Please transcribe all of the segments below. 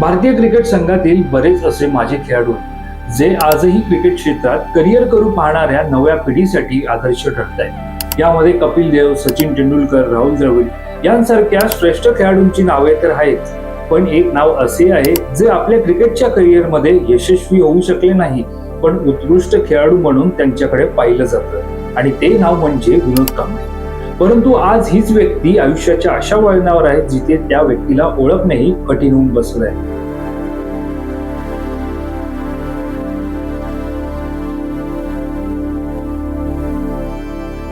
भारतीय क्रिकेट संघातील बरेच असे माझे खेळाडू जे आजही क्रिकेट क्षेत्रात करिअर करू पाहणाऱ्या नव्या पिढीसाठी आदर्श ठरत आहेत यामध्ये कपिल देव सचिन तेंडुलकर राहुल द्रविड यांसारख्या श्रेष्ठ खेळाडूंची नावे तर आहेत पण एक नाव असे आहे जे आपल्या क्रिकेटच्या करिअरमध्ये यशस्वी होऊ शकले नाही पण उत्कृष्ट खेळाडू म्हणून त्यांच्याकडे पाहिलं जातं. आणि ते नाव म्हणजे विनोद कांबळे. परंतु आज हीच व्यक्ती आयुष्याच्या अशा वळणावर आहे जिथे त्या व्यक्तीला ओळखणेही कठीण होऊन बसलं आहे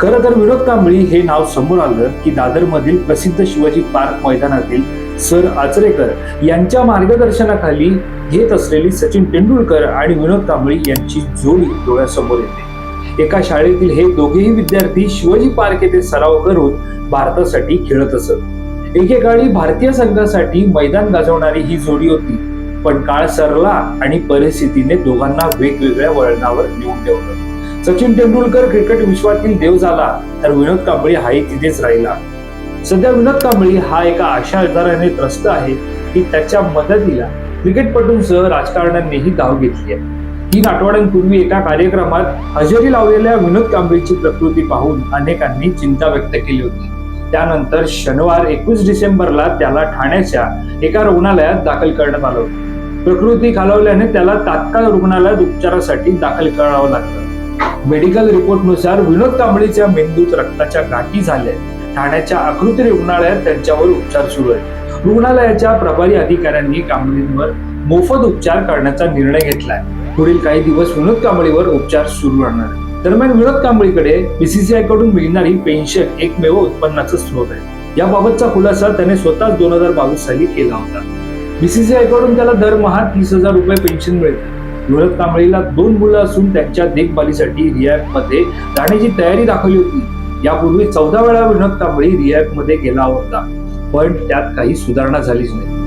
खरं तर विनोद कांबळी हे नाव समोर आलं की दादर मधील प्रसिद्ध शिवाजी पार्क मैदानातील सर आचरेकर यांच्या मार्गदर्शनाखाली घेत असलेली सचिन तेंडुलकर आणि विनोद कांबळी यांची जोडी डोळ्यासमोर येते. एका शाळेतील हे दोघेही विद्यार्थी शिवाजी पार्क येथे सराव करून भारतासाठी खेळत असत. एकेकाळी भारतीय संघासाठी मैदान गाजवणारी ही जोडी होती. पण काळ सरला आणि परिस्थितीने दोघांना वेगवेगळ्या वळणावर नेऊन ठेवलं. सचिन तेंडुलकर क्रिकेट विश्वातील देव झाला तर विनोद कांबळी हाही तिथेच राहिला. सध्या विनोद कांबळी हा एका अशा आजाराने त्रस्त आहे की त्याच्या मदतीला क्रिकेटपटूंसह राजकारण्यांनीही धाव घेतली आहे. तीन आठवड्यांपूर्वी एका कार्यक्रमात हजेरी लावलेल्या विनोद कांबळीची प्रकृती पाहून अनेकांनी चिंता व्यक्त केली होती. त्यानंतर शनिवार एकवीस डिसेंबरला त्याला ठाण्याच्या एका रुग्णालयात दाखल करण्यात आलं प्रकृती खालवल्याने त्याला तात्काळ रुग्णालयात उपचारासाठी दाखल करावं लागलं. मेडिकल रिपोर्टनुसार विनोद कांबळीच्या मेंदूत रक्ताच्या गाठी झाल्या. ठाण्याच्या आकृती रुग्णालयात त्यांच्यावर उपचार सुरू आहेत. रुग्णालयाच्या प्रभारी अधिकाऱ्यांनी कांबळींवर मोफत उपचार करण्याचा निर्णय घेतलाय. पुढील काही दिवस विनोद कांबळीवर उपचार सुरू राहणार. दरम्यान विनोद कांबळीकडे बीसीसीआयकडून मिळणारी पेन्शन एकमेव उत्पन्नाचा स्रोत आहे. याबाबतचा खुलासा त्याने स्वतःच दोन हजार बावीस साली केला होता. बीसीसीआयकडून त्याला दरमहा तीस हजार रुपये पेन्शन मिळते. विनोद कांबळीला दोन मुलं असून त्यांच्या देखभालीसाठी रियाकमध्ये जाण्याची तयारी दाखवली होती. यापूर्वी चौदा वेळा विनोद कांबळी रियाकमध्ये गेला होता. पण त्यात काही सुधारणा झालीच नाही.